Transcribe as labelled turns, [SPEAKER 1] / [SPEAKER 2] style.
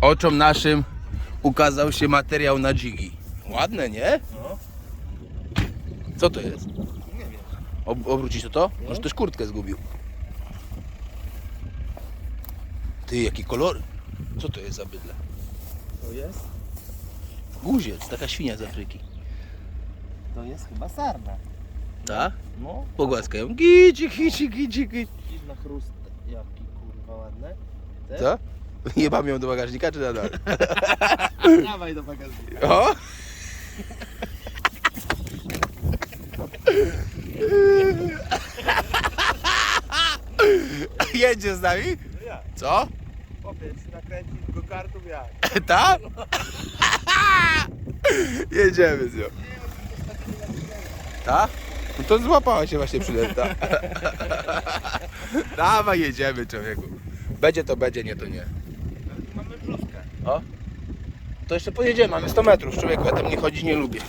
[SPEAKER 1] oczom naszym ukazał się materiał na dzigi. Ładne, nie?
[SPEAKER 2] No.
[SPEAKER 1] Co to jest?
[SPEAKER 2] Nie wiem.
[SPEAKER 1] Ob obrócić to to? Może też kurtkę zgubił. Ty, jaki kolor? Co to jest za bydle?
[SPEAKER 2] To jest?
[SPEAKER 1] Guziec, taka świnia z Afryki.
[SPEAKER 2] To jest chyba sarna.
[SPEAKER 1] Tak?
[SPEAKER 2] No.
[SPEAKER 1] Pogłaskaj ją. Gici, gici, gici, gici.
[SPEAKER 2] Idź na chrust. Jaki kurwa ładne. Te?
[SPEAKER 1] Co? Jebam ją do bagażnika, czy nadal?
[SPEAKER 2] Dawaj do bagażnika.
[SPEAKER 1] O! Jedzie z nami?
[SPEAKER 2] No ja.
[SPEAKER 1] Co?
[SPEAKER 2] Powiedz, nakręcić go kartów ja.
[SPEAKER 1] Tak? Jedziemy z nią. Tak? No to złapała się właśnie przydęta. Dawaj, jedziemy człowieku. Będzie to będzie, nie to nie. To jeszcze pojedziemy, mamy 100 metrów człowieku, ja tam nie chodzić nie lubię.